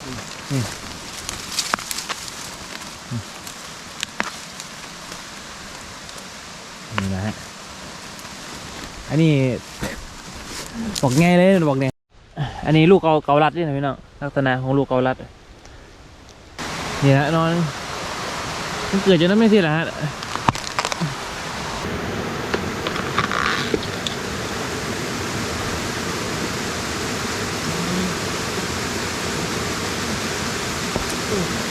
นี่นะฮะ อันนี้ บอกไงเลยบอกเนี่ยอันนี้ลูกเกาเกาลัดนี่นะพี่น้องลักษณะของลูกเกาลัด นี่ฮะนอนมันเกิดจนนั้นไม่สิละฮะ อู้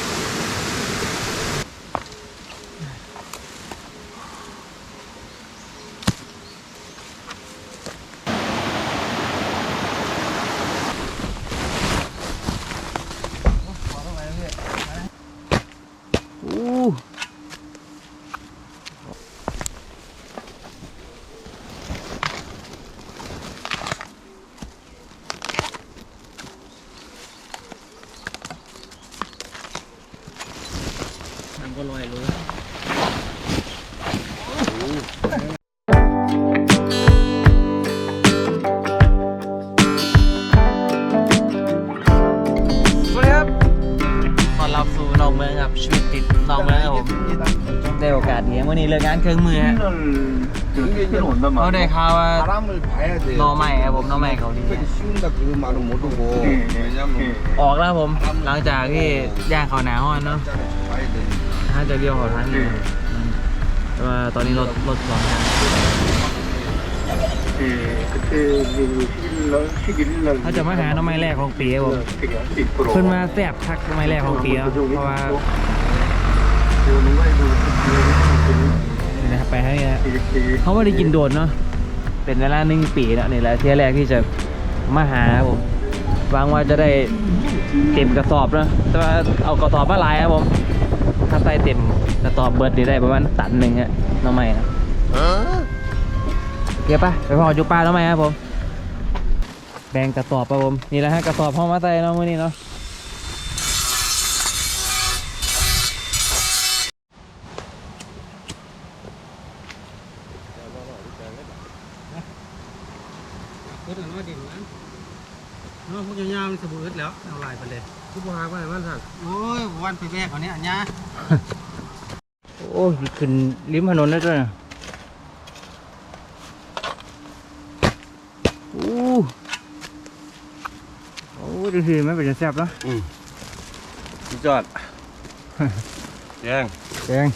ก็ลอยเลยสวัสดีครับตอนรับสู่นอกเมืองครับชีวิตติดนอกเมืองครับผม ได้โอกาสเนี้ยวันนี้เลิกงานเครื่องมือฮะ 경계는 온단 เขาได้ 말이야. ข่าวว่า 바람을 봐야 돼. หนอใหม่ครับผมหนอใหม่เขาดี 특별히 씌운다 그 말은 모르고 왜냐면 ออกแล้วครับผม หลังจากที่ย่างเขาหนาห้อนเนาะ 봐야 돼. ถ้าจะเลี้ยวเขาทางอยู่อืมแต่ว่าตอนนี้รถรถสองทาง 예, 그때 이제 11일 날, 11일 날. เขาจะมาหาหน้อไม้แรกของปีครับผม 어떻게 할수 있도록. เพิ่นมาแสบคักหน้อไม้แรกของปีเนาะเพราะว่า 그리고 농가에도 그렇게 นี่นะครับไปให้ฮะ 이렇게 เขาไม่ได้กินโดดเนาะเป็นเวลาหนึ่งปีแล้วนี่แหละเที่ยแรกที่จะมาหาครับผมหวังว่าจะได้เต็มกระสอบเนาะแต่ว่าเอากระสอบมาหลายครับผม ถ้าใส่เต็มกระสอบเบิร์ดนี่ได้ประมาณตันหนึ่งอะหน้องใหม่นะเก็บปะไปพอจุปลาหน้องใหม่ครับผม แบ่งกระสอบปะผม นี่แหละฮะกระสอบห้องมาใส่เนาะมื่อนี้เนาะเฮ็ดน้อยดินนั้นเนาะพวกยาวๆมันสบู่เฮ็ดแล้วเอาลายไปเลยทุกพาไปมันสั่งโอ้ยวันไปแวกเขาเนี้ยอันยา โอ้ยขึ้นริมถนนได้ด้วยโอู้โอ้ดูสิมันเป็นจะแซ่บแล้วอืมสุอด แยงแกง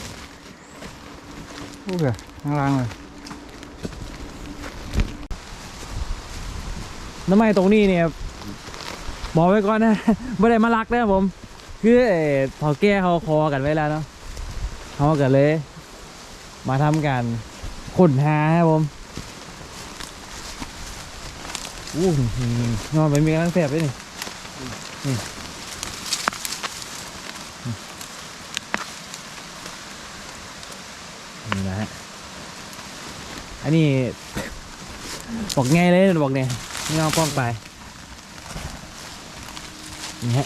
โอ้ยข้างล่างเลยน้ำไม้ตรงนี้เนี่ย บอกไว้ก่อนนะ ไม่ได้มาลักนะผม คือเอ่อเถาแก้เขาคอกันไว้แล้วเนาะเขากันเลย มาทำการค้นหาครับผมอู้หูนอนไปมีกำลังแสบด้วยนี่นี่นี่นะฮะ อันนี้บอกไงเลยบอกเนี่ยไม่เอาป้องไป นี่ฮะ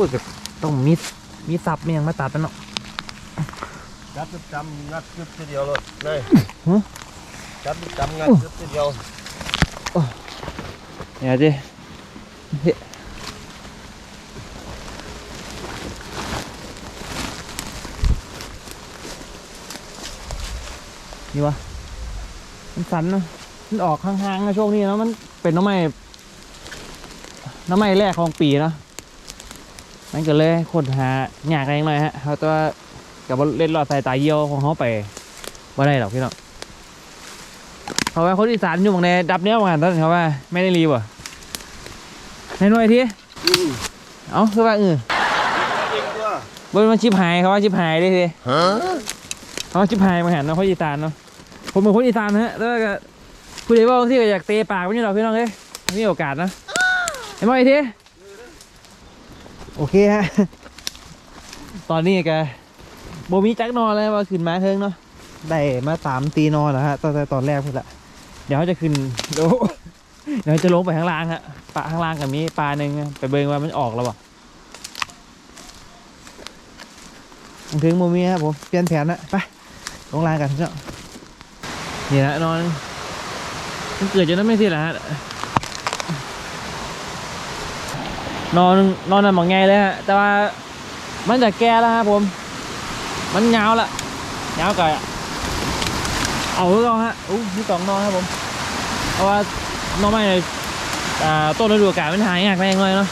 อ้ยกต้องมีมีสับมีอย่างมาตัดนะเนาะจับจุดจำงัดจุดทีเดียวเลยเลยจับจุดจำงัดจุดทีเดียวเนี่ยดินี่วะมันสันนะมันออกห้างๆนะช่วงนี้นะมันเป็นน้ำไม้น้ำไม้แรกของปีนะ มันก็เลยคนหาอยากอะไรหน่อยฮะเขาตัวกับเล่นหลอดสายตาเยี่ยวของเขาไปว่าได้หรอกพี่น้องเขาว่าคนอีสานอยู่บางในดับเนี้ยบางอันตอนเขาว่าไม่ได้รีบ่ในหน่วยทีเอ้าคือว่าเออเอวบนมันชิบหายเขาว่าชิบหายได้ทีเขาชิบหายมาหันเนาะคนอีสานเนาะผมเป็นคนอีสานฮะแล้วก็ผู้ใดว่าที่ก็อยากเตะปากไม่ใช่หรอกพี่น้องเอ้ยมีโอกาสนะเห็นไหมที โอเคฮะ ตอนนี้แกโบมีจักนอนเลยว่าขึ้นมาเทิงเนาะ ได้มาสามตีนอนแล้วฮะตั้งแต่ตอนแรกพุ่นละ เดี๋ยวเขาจะขึ้นเดี๋ยวเดี๋ยวจะลงไปข้างล่างฮะปลาข้างล่างกับมีปลาหนึ่งไปเบิ่งว่ามันออกแล้ววะถึงโมมีครับผมเปลี่ยนแผนละไปลงล่างกันเจ้านี่นะนอนมันเกิดจนนั้นไม่สิละฮะ นอนนอนนั่นมองไงเลยฮะแต่ว่ามันจะแก่แล้วครับผม มันยาวละยาวไก่เอาเรื่องฮะอู้นี่สองนอนครับผมเพราะว่านอนไม่อ่าต้นฤดูกาลมันหายากแรงเลยเนาะ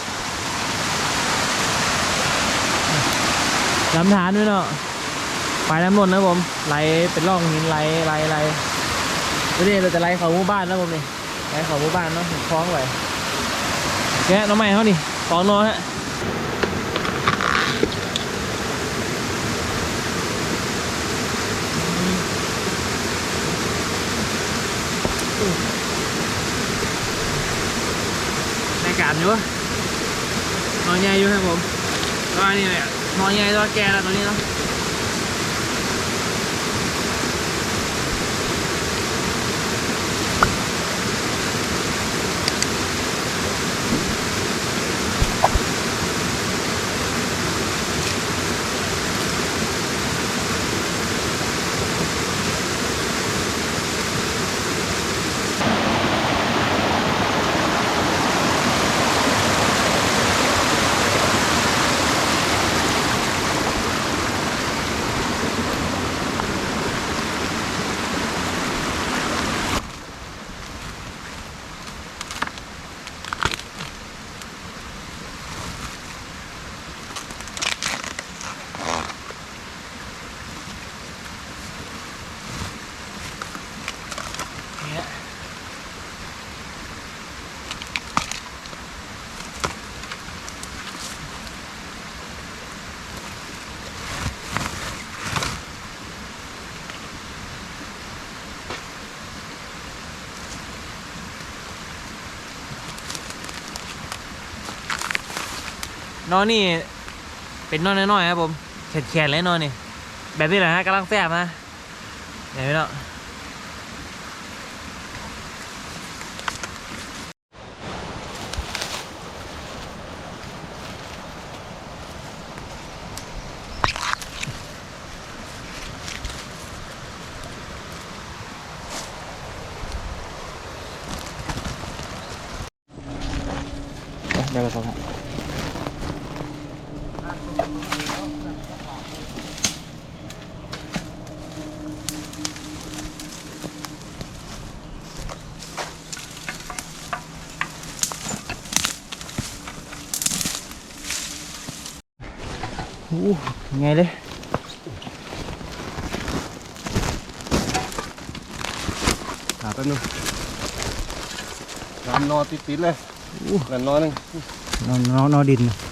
ลำธารด้วยเนาะไปน้ำนนนะผมไหลเป็นร่องหินไหลไหลไหลไม่ได้เราจะไหลเขาหมู่บ้านนะผมนี่ไหลเขาหมู่บ้านเนาะคล้องไว้แกน้องใหม่เขานี่ สองนอนฮะในการอยู่นอนใหญ่อยู่ครับผมก็นี่เนี่ยนอนใหญ่ตัวแกแล้วตอนนี้เนาะ นอนนี่เป็นนอนน้อยๆครับผมแขนๆเลยนอนนี่ แบบนี้แหละฮะกำลังแซ่บนะเดี๋ยวเนาะเดี๋ยวเราส่งให้โอ้ ไงเลยหาแป๊บนึงน้ำนอนติดๆเลยนั่นนอนหนึงนอนนอนนอนดินอ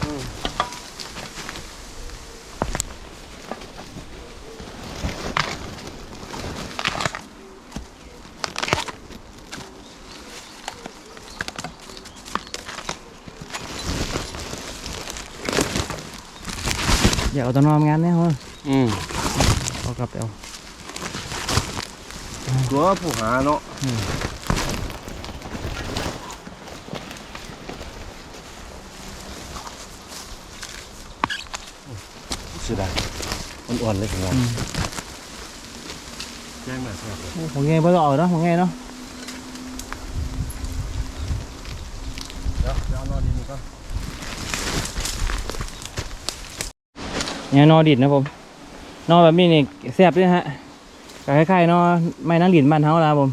เอาแตัวนอนงานเนี่ยเหรออืมเอากลับไปเอาตัวผู้หาเนาะเสียดายมันอ่อนเลยของเราอืมแจ้งมาครับโอ้ของไงบ่ต้องเอาเนาะของไงเนาะเดี๋ยวเดี๋ยวเอานอนดีนี่ก่อน เนี่ยนอดินนะผม นอแบบนี้นี่แซ่บด้วยฮะก็คล้ายๆนอไม้นั่งดินบ้านเฮาละครับผม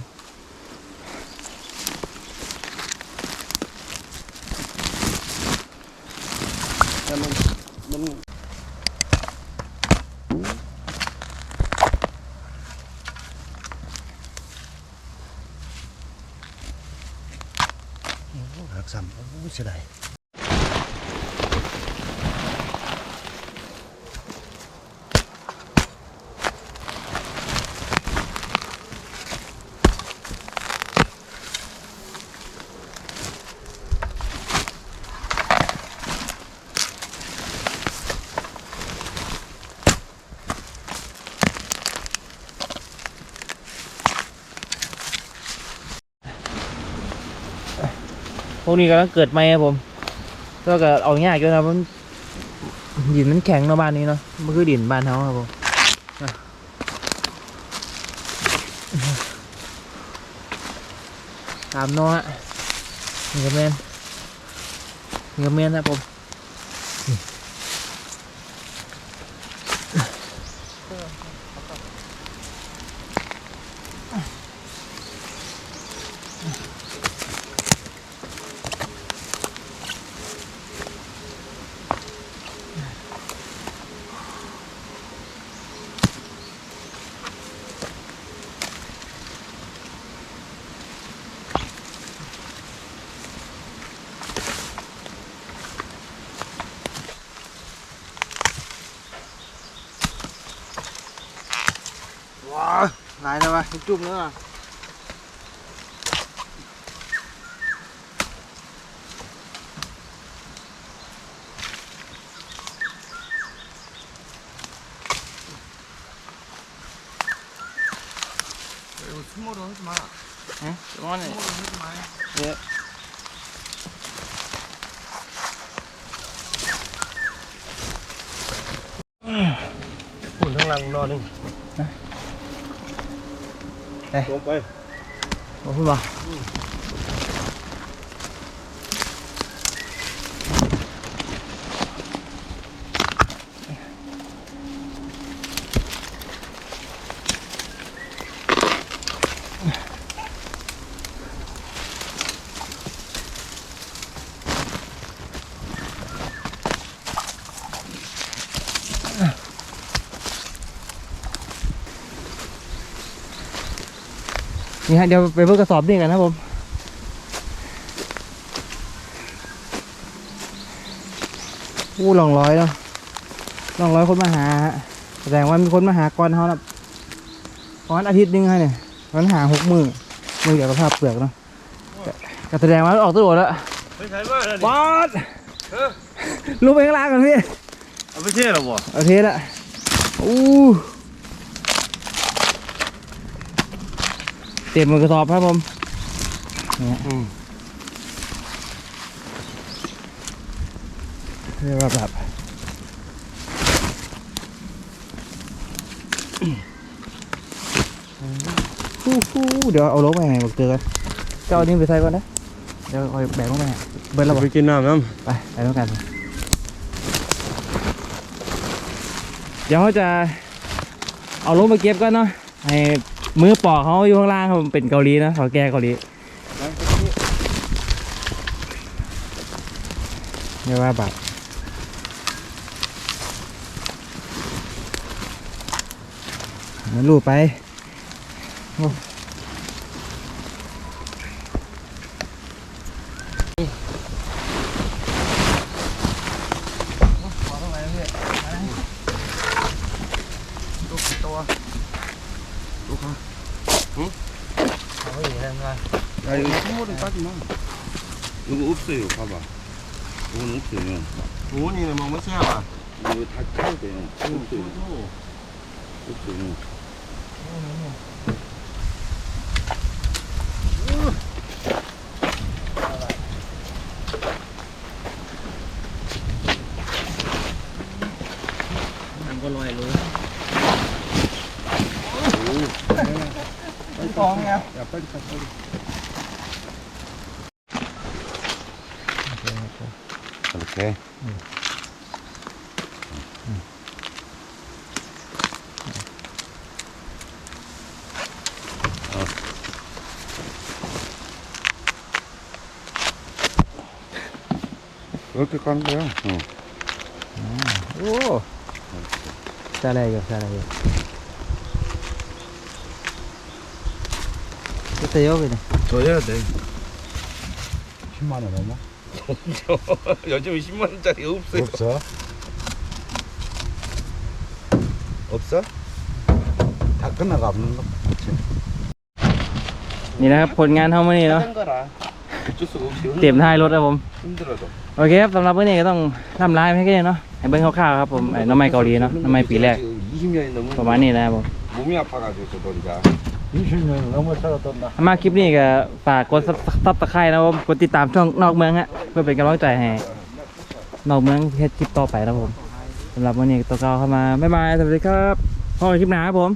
แต่มันมันโอ้หักซ้ำโอ้เสียดาย พ วกนี้กำลังเกิดใหม่ครับผมก็ก็เอาง่ายก็นะมันดินมันแข็งเนาะบ้านนี้เนาะมันคือดินบ้านเขาครับผมตามเนาะฮะนี่ครับแม่นเนื้อเมนนะผม không chung nữa à 스몰로 하지 마. 응? 요만해. 스몰로 하지 마. 예. ủi thằng lằng nó đi หลังนอ นนึงเอ้ยลงไปมาพูดมานี่ฮะเดี๋ยวไปเพิ่งกระสอบนี่กันนะครับผมอู้ลองร้อยเนาะลองร้อยคนมาหาฮะแสดงว่ามีคนมาหาก่อนเขานะประมาณอาทิตย์หนึงฮะเนี่ยมันหาหกมือมือเดียวกับภาพเปลือกเนาะแต่ก็แสดงว่าออกตัวแล้วไม่ใช่ว่าแล้วป๊อดลงไปข้างล่างกันพี่เอาไปเท่หรอบ่เอาเทสอะอู้ เต็มมือกระสอบครับผมเนี่ยเรียกว่าแบบฟู้ฟู้เดี๋ยวเอาลงไปไงบอกเจอกันเจ้าอันนี้ไปใส่ก่อนนะ เดี๋ยวเอาแบกลงไปให้เบิร์ดแล้วบอไปกินน้ำน้ไปไปด้วยกัน เดี๋ยวเขาจะเอาลงมาเก็บก่อนเนาะให้ มือปอกเขาอยู่ข้างล่างครับเป็นเกาหลีนะเขาแก้เกาหลีเรียกว่าแบบมันลูบไปโอ้ 이거 스모를 따지 마 이거 없어요 봐봐 이건 없어요ำหมูนี่นะมองไม่แช่ป่ะ 이거 다 쳐야 돼요 없어요 없어요 มันก็ลอยเลย 빨리 뻥이야. 야 빨리 가 빨리 이렇게. 음. 음. 이렇게 깐 거야. 어. 오. 잘해, 이거, 잘해, 이거. 그때 여기네. 줘야 돼. 10만원 넘어? 요즘 10만 원짜리 없어요. 없어? 없어? 다 끝나가 없는 거 นี่นะครับผลงานเท่ามื่อนี้เนาะ 한 거라. 어쩔 수가 없이 เตรียมท้ายรถครับผม 힘들어도. โอเคครับสำหรับมื่อนี้ก็ต้องทำลายให้แค่นี้เนาะให้เบิ้งคร่าวๆครับผมไอ้น้องไม้เกาหลีเนาะน้องไม้ปีแรก 20년이 넘은 ประมาณนี้นะครับผม 몸이 아파가지고 저 มาคลิปนี้ก็ฝากกดซับตะไคร้นะครัผมกดติดตามช่องนอกเมืองฮะเพื่อเป็นกำลังใจให้นอกเมืองเฮ็ดคลิปต่อไปนะครับผมสำหรับวันนี้ตัวเก่าเข้ามาบ๊ายบายสวัสดีครับพบกันคลิปหน้าครับผม